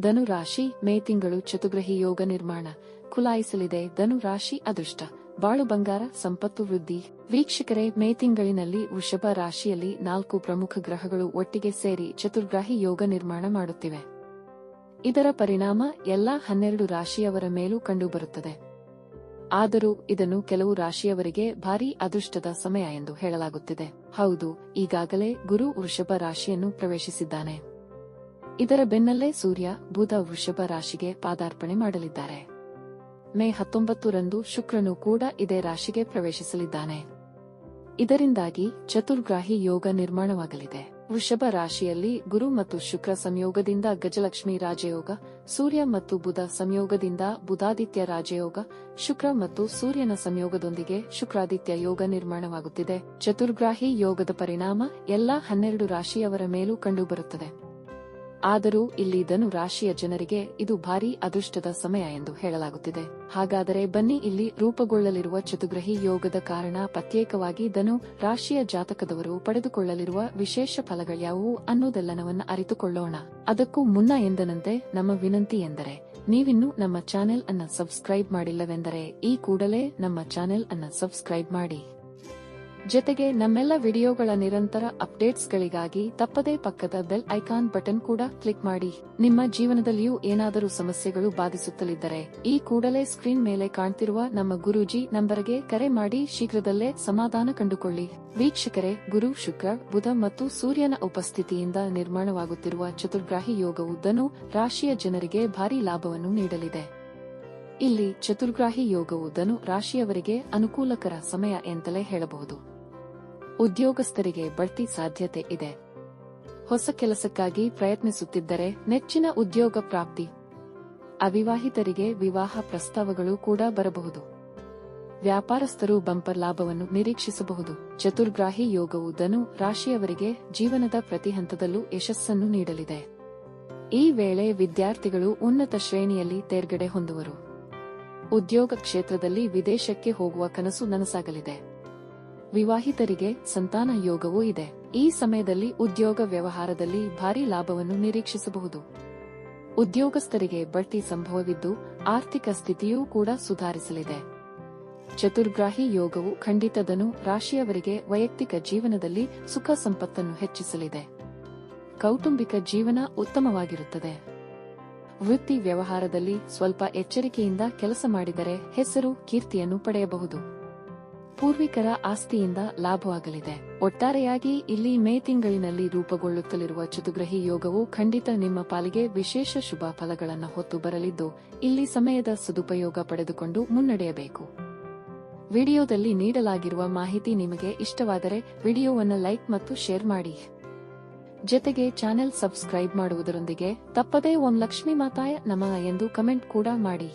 ಧನು ರಾಶಿ ಮೇ ತಿಂಗಳು ಚತುಗ್ರಹಿ ಯೋಗ ನಿರ್ಮಾಣ. ಖುಲಾಯಿಸಲಿದೆ ಧನು ರಾಶಿ ಅದೃಷ್ಟ. ಬಾಳು ಬಂಗಾರ, ಸಂಪತ್ತು ವೃದ್ಧಿ. ವೀಕ್ಷಕರೇ, ಮೇ ತಿಂಗಳಿನಲ್ಲಿ ವೃಷಭ ರಾಶಿಯಲ್ಲಿ ನಾಲ್ಕು ಪ್ರಮುಖ ಗ್ರಹಗಳು ಒಟ್ಟಿಗೆ ಸೇರಿ ಚತುರ್ಗ್ರಾಹಿ ಯೋಗ ನಿರ್ಮಾಣ ಮಾಡುತ್ತಿವೆ. ಇದರ ಪರಿಣಾಮ ಎಲ್ಲಾ ಹನ್ನೆರಡು ರಾಶಿಯವರ ಮೇಲೂ ಕಂಡುಬರುತ್ತದೆ. ಆದರೂ ಇದನ್ನು ಕೆಲವು ರಾಶಿಯವರಿಗೆ ಭಾರೀ ಅದೃಷ್ಟದ ಸಮಯ ಎಂದು ಹೇಳಲಾಗುತ್ತಿದೆ. ಹೌದು, ಈಗಾಗಲೇ ಗುರು ವೃಷಭ ರಾಶಿಯನ್ನು ಪ್ರವೇಶಿಸಿದ್ದಾನೆ. ಇದರ ಬೆನ್ನಲ್ಲೇ ಸೂರ್ಯ ಬುಧ ವೃಷಭ ರಾಶಿಗೆ ಪಾದಾರ್ಪಣೆ ಮಾಡಲಿದ್ದಾರೆ. ಮೇ ಹತ್ತೊಂಬತ್ತರಂದು ಶುಕ್ರನು ಕೂಡ ಇದೇ ರಾಶಿಗೆ ಪ್ರವೇಶಿಸಲಿದ್ದಾನೆ. ಇದರಿಂದಾಗಿ ಚತುರ್ಗ್ರಾಹಿ ಯೋಗ ನಿರ್ಮಾಣವಾಗಲಿದೆ. ವೃಷಭ ರಾಶಿಯಲ್ಲಿ ಗುರು ಮತ್ತು ಶುಕ್ರ ಸಂಯೋಗದಿಂದ ಗಜಲಕ್ಷ್ಮಿ ರಾಜಯೋಗ, ಸೂರ್ಯ ಮತ್ತು ಬುಧ ಸಂಯೋಗದಿಂದ ಬುಧಾದಿತ್ಯ ರಾಜಯೋಗ, ಶುಕ್ರ ಮತ್ತು ಸೂರ್ಯನ ಸಂಯೋಗದೊಂದಿಗೆ ಶುಕ್ರಾದಿತ್ಯ ಯೋಗ ನಿರ್ಮಾಣವಾಗುತ್ತಿದೆ. ಚತುರ್ಗ್ರಾಹಿ ಯೋಗದ ಪರಿಣಾಮ ಎಲ್ಲಾ ಹನ್ನೆರಡು ರಾಶಿಯವರ ಮೇಲೂ ಕಂಡುಬರುತ್ತದೆ. ಆದರೂ ಇಲ್ಲಿ ಧನು ರಾಶಿಯ ಜನರಿಗೆ ಇದು ಭಾರೀ ಅದೃಷ್ಟದ ಸಮಯ ಎಂದು ಹೇಳಲಾಗುತ್ತಿದೆ. ಹಾಗಾದರೆ ಬನ್ನಿ ಇಲ್ಲಿ ರೂಪುಗೊಳ್ಳಲಿರುವ ಚತುಗ್ರಹಿ ಯೋಗದ ಕಾರಣ ಪ್ರತ್ಯೇಕವಾಗಿ ಧನು ರಾಶಿಯ ಜಾತಕದವರು ಪಡೆದುಕೊಳ್ಳಲಿರುವ ವಿಶೇಷ ಫಲಗಳ್ಯಾವುವು ಅನ್ನೋದೆಲ್ಲನವನ್ನ ಅರಿತುಕೊಳ್ಳೋಣ. ಅದಕ್ಕೂ ಮುನ್ನ ಎಂದನಂತೆ ನಮ್ಮ ವಿನಂತಿ ಎಂದರೆ, ನೀವಿನ್ನೂ ನಮ್ಮ ಚಾನೆಲ್ ಅನ್ನ ಸಬ್ಸ್ಕ್ರೈಬ್ ಮಾಡಿಲ್ಲವೆಂದರೆ ಈ ಕೂಡಲೇ ನಮ್ಮ ಚಾನೆಲ್ ಅನ್ನ ಸಬ್ಸ್ಕ್ರೈಬ್ ಮಾಡಿ. ಜೊತೆಗೆ ನಮ್ಮೆಲ್ಲ ವಿಡಿಯೋಗಳ ನಿರಂತರ ಅಪ್ಡೇಟ್ಸ್ಗಳಿಗಾಗಿ ತಪ್ಪದೇ ಪಕ್ಕದ ಬೆಲ್ ಐಕಾನ್ ಬಟನ್ ಕೂಡ ಕ್ಲಿಕ್ ಮಾಡಿ. ನಿಮ್ಮ ಜೀವನದಲ್ಲಿಯೂ ಏನಾದರೂ ಸಮಸ್ಯೆಗಳು ಬಾಧಿಸುತ್ತಲಿದ್ದರೆ, ಈ ಕೂಡಲೇ ಸ್ಕ್ರೀನ್ ಮೇಲೆ ಕಾಣ್ತಿರುವ ನಮ್ಮ ಗುರೂಜಿ ನಂಬರ್ಗೆ ಕರೆ ಮಾಡಿ ಶೀಘ್ರದಲ್ಲೇ ಸಮಾಧಾನ ಕಂಡುಕೊಳ್ಳಿ. ವೀಕ್ಷಕರೇ, ಗುರು ಶುಕ್ರ, ಬುಧ ಮತ್ತು ಸೂರ್ಯನ ಉಪಸ್ಥಿತಿಯಿಂದ ನಿರ್ಮಾಣವಾಗುತ್ತಿರುವ ಚತುರ್ಗ್ರಾಹಿ ಯೋಗವು ಧನು ರಾಶಿಯ ಜನರಿಗೆ ಭಾರೀ ಲಾಭವನ್ನು ನೀಡಲಿದೆ. ಇಲ್ಲಿ ಚತುರ್ಗ್ರಾಹಿ ಯೋಗವು ಧನು ರಾಶಿಯವರಿಗೆ ಅನುಕೂಲಕರ ಸಮಯ ಎಂತಲೇ ಹೇಳಬಹುದು. ಉದ್ಯೋಗಸ್ಥರಿಗೆ ಬಡ್ತಿ ಸಾಧ್ಯತೆ ಇದೆ. ಹೊಸ ಕೆಲಸಕ್ಕಾಗಿ ಪ್ರಯತ್ನಿಸುತ್ತಿದ್ದರೆ ನೆಚ್ಚಿನ ಉದ್ಯೋಗ ಪ್ರಾಪ್ತಿ. ಅವಿವಾಹಿತರಿಗೆ ವಿವಾಹ ಪ್ರಸ್ತಾವಗಳು ಕೂಡ ಬರಬಹುದು. ವ್ಯಾಪಾರಸ್ಥರು ಬಂಪರ್ ಲಾಭವನ್ನು ನಿರೀಕ್ಷಿಸಬಹುದು. ಚತುರ್ಗ್ರಾಹಿ ಯೋಗವು ಧನು ರಾಶಿಯವರಿಗೆ ಜೀವನದ ಪ್ರತಿ ಹಂತದಲ್ಲೂ ಯಶಸ್ಸನ್ನು ನೀಡಲಿದೆ. ಈ ವೇಳೆ ವಿದ್ಯಾರ್ಥಿಗಳು ಉನ್ನತ ಶ್ರೇಣಿಯಲ್ಲಿ ತೇರ್ಗಡೆ ಹೊಂದುವರು. ಉದ್ಯೋಗ ಕ್ಷೇತ್ರದಲ್ಲಿ ವಿದೇಶಕ್ಕೆ ಹೋಗುವ ಕನಸು ನನಸಾಗಲಿದೆ. ವಿವಾಹಿತರಿಗೆ ಸಂತಾನ ಯೋಗವೂ ಇದೆ. ಈ ಸಮಯದಲ್ಲಿ ಉದ್ಯೋಗ ವ್ಯವಹಾರದಲ್ಲಿ ಭಾರಿ ಲಾಭವನ್ನು ನಿರೀಕ್ಷಿಸಬಹುದು. ಉದ್ಯೋಗಸ್ಥರಿಗೆ ಬಡ್ತಿ ಸಂಭವವಿದ್ದು ಆರ್ಥಿಕ ಸ್ಥಿತಿಯೂ ಕೂಡ ಸುಧಾರಿಸಲಿದೆ. ಚತುರ್ಗ್ರಾಹಿ ಯೋಗವು ಖಂಡಿತದನು ರಾಶಿಯವರಿಗೆ ವೈಯಕ್ತಿಕ ಜೀವನದಲ್ಲಿ ಸುಖ ಸಂಪತ್ತನ್ನು ಹೆಚ್ಚಿಸಲಿದೆ. ಕೌಟುಂಬಿಕ ಜೀವನ ಉತ್ತಮವಾಗಿರುತ್ತದೆ. ವೃತ್ತಿ ವ್ಯವಹಾರದಲ್ಲಿ ಸ್ವಲ್ಪ ಎಚ್ಚರಿಕೆಯಿಂದ ಕೆಲಸ ಮಾಡಿದರೆ ಹೆಸರು, ಕೀರ್ತಿಯನ್ನು ಪಡೆಯಬಹುದು. ಪೂರ್ವಿಕರ ಆಸ್ತಿಯಿಂದ ಲಾಭವಾಗಲಿದೆ. ಒಟ್ಟಾರೆಯಾಗಿ ಇಲ್ಲಿ ಮೇ ತಿಂಗಳಿನಲ್ಲಿ ರೂಪುಗೊಳ್ಳುತ್ತಲಿರುವ ಚತುಗ್ರಹಿ ಯೋಗವು ಖಂಡಿತ ನಿಮ್ಮ ಪಾಲಿಗೆ ವಿಶೇಷ ಶುಭ ಫಲಗಳನ್ನು ಹೊತ್ತು ಬರಲಿದ್ದು, ಇಲ್ಲಿ ಸಮಯದ ಸದುಪಯೋಗ ಪಡೆದುಕೊಂಡು ಮುನ್ನಡೆಯಬೇಕು. ವಿಡಿಯೋದಲ್ಲಿ ನೀಡಲಾಗಿರುವ ಮಾಹಿತಿ ನಿಮಗೆ ಇಷ್ಟವಾದರೆ ವಿಡಿಯೋವನ್ನು ಲೈಕ್ ಮತ್ತು ಶೇರ್ ಮಾಡಿ. ಜೊತೆಗೆ ಚಾನೆಲ್ ಸಬ್ಸ್ಕ್ರೈಬ್ ಮಾಡುವುದರೊಂದಿಗೆ ತಪ್ಪದೇ ಓಂ ಲಕ್ಷ್ಮೀ ಮಾತಾಯ ನಮ ಎಂದು ಕಮೆಂಟ್ ಕೂಡ ಮಾಡಿ.